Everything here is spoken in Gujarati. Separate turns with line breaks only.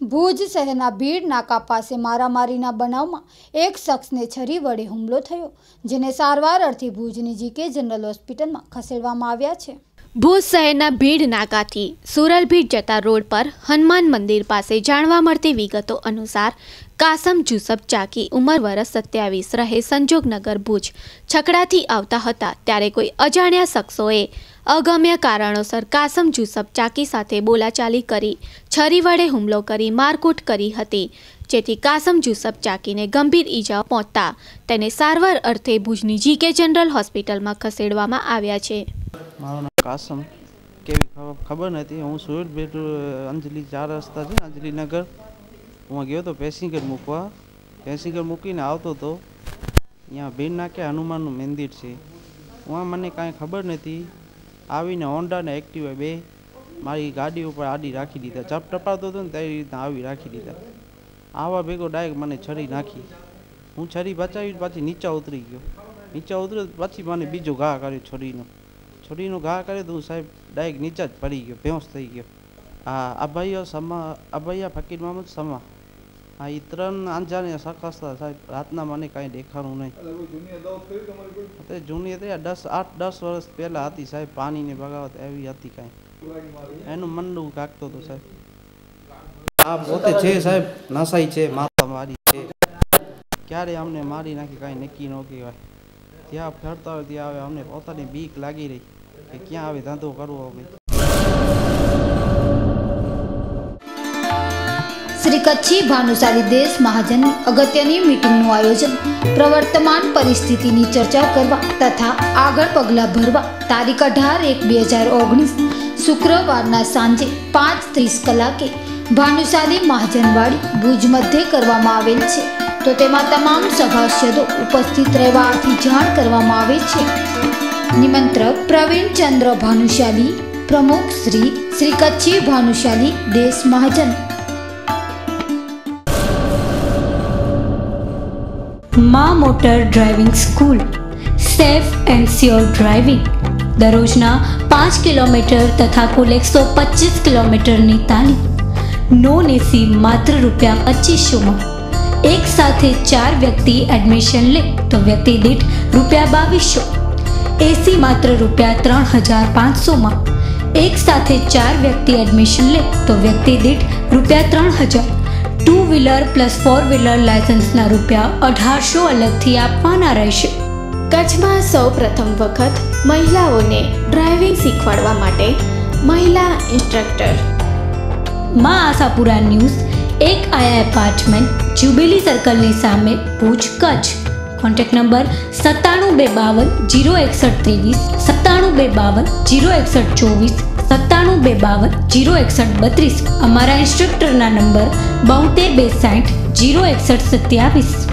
ભુજ શહેરના ભીડ નાકા પાસે મારામારીના બનાવમાં એક શખ્સને છરી વડે હુમલો થયો, જેને સારવાર અર્થે ભુજની જીકે જનરલ હોસ્પિટલમાં ખસેડવામાં આવ્યા છે.
ભુજ શહેરના ભીડ નાકાથી સુરલભીડ જતા રોડ પર હનુમાન મંદિર પાસે જાણવા મળતી વિગતો અનુસાર કાસમ જુસફ ચાકી ઉંમર વરસ સત્યાવીસ રહે સંજોગનગર ભુજ. છકડાથી આવતા હતા ત્યારે કોઈ અજાણ્યા શખ્સોએ અગમ્ય કારણોસર કાસમ જુસફ ચાકી સાથે બોલાચાલી કરી, છરી વડે હુમલો કરી, મારકૂટ કરી હતી, જેથી કાસમ જુસફ ચાકીને ગંભીર ઈજાઓ પહોંચતા તેને સારવાર અર્થે ભુજની જીકે જનરલ હોસ્પિટલમાં ખસેડવામાં આવ્યા છે.
મારું નામ કાસમ. કેવી ખબર નથી. હું સુરત બેઠું, અંજલિ ચાર રસ્તા છે અંજલિનગર. હું ગયો હતો પેસેન્જર મૂકવા. પેસેન્જર મૂકીને આવતો હતો અહીંયા ભીડ નાકે હનુમાનનું મંદિર છે. હું મને કાંઈ ખબર નથી. આવીને હોન્ડા ને એક્ટિવા બે. મારી ગાડી ઉપર આડી રાખી દીધા. ચપ ટપાતો હતો ને તેવી રીતના આવી રાખી દીધા. આવા ભેગો ડાયરેક્ટ મને છરી નાખી. હું છરી બચાવી પાછી નીચા ઉતરી ગયો. નીચે ઉતર્યો પછી મને બીજો ઘા કર્યો છરીનો. છરીનો ઘા કરી દઉં સાહેબ ડાયરેક્ટ નીચે જ પડી ગયો ભેંસ થઈ ગયો. હા અભયો સમા અભયા ફકીર મહમદ સમા. હા એ ત્રણ અંજાને સખસતા સાહેબ રાતના મને કાંઈ દેખાણું નહીં. તે જૂની હતી દસ આઠ દસ વર્ષ પહેલાં હતી સાહેબ પાણીની બગાવત એવી હતી કાંઈ. એનું મંડું કાકતો હતો સાહેબ. આ પોતે છે સાહેબ નસાઈ છે માતા મારી છે. ક્યારે અમને મારી નાખી કાંઈ નક્કી ન કહેવાય. જ્યાં ફરતા હોય ત્યાં આવે અમને પોતાની બીક લાગી રહી. કે ક્યાં આવે, ધંધો કરવો હવે
શ્રી કચ્છી ભાનુશાલી દેશ મહાજન અગત્યની મીટિંગનું આયોજન. પ્રવર્તમાન પરિસ્થિતિની ચર્ચા કરવા તથા આગળ પગલાં ભરવા તારીખ અઢાર એક બે હજાર ઓગણીસ શુક્રવારના સાંજે પાંચ ત્રીસ કલાકે ભાનુશાલી મહાજનવાડી ભુજ મધ્યે કરવામાં આવેલ છે. તો તેમાં તમામ સભાસદો ઉપસ્થિત રહેવાથી જાણ કરવામાં આવે છે. નિમંત્રક પ્રવીણ ચંદ્ર ભાનુશાલી, પ્રમુખ શ્રી શ્રી કચ્છી ભાનુશાલી દેશ મહાજન.
મા motor driving school, safe and sure driving. દરરોજના પાંચ કિલોમીટર તથા કુલ એકસો પચીસ કિલોમીટરની તાલીમ. નોન એસી માત્ર રૂપિયા પચીસોમાં એક સાથે ચાર વ્યક્તિ એડમિશન લે તો વ્યક્તિ દીઠ રૂપિયા બાવીસો એસી માત્ર રૂપિયા ત્રણ હજાર પાંચસોમાં. એક સાથે ચાર વ્યક્તિ એડમિશન લે તો વ્યક્તિ દીઠ રૂપિયા ત્રણ હજાર. Two wheeler plus four wheeler લાયસન્સના રૂપિયા અઢારસો અલગથી આપવાના રહેશે.
કચ્છમાં સૌ પ્રથમ વખત મહિલાઓને ડ્રાઇવિંગ શીખવાડવા માટે મહિલા
ઇન્સ્ટ્રક્ટરમાં આશાપુરા ન્યૂઝ એક આયા એપાર્ટમેન્ટ જ્યુબિલી સર્કલની સામે ભુજ કચ્છ. કોન્ટેક્ટ નંબર સત્તાણું બે બાવન જીરો એકસઠ ત્રેવીસ, સત્તાણું બે બાવન જીરો એકસઠ ચોવીસ, સત્તાણું બે બાવન જીરો એકસઠ બત્રીસ. અમારા ઇન્સ્ટ્રક્ટરના નંબર બોતેર બે સાઠ જીરો એકસઠ સત્યાવીસ.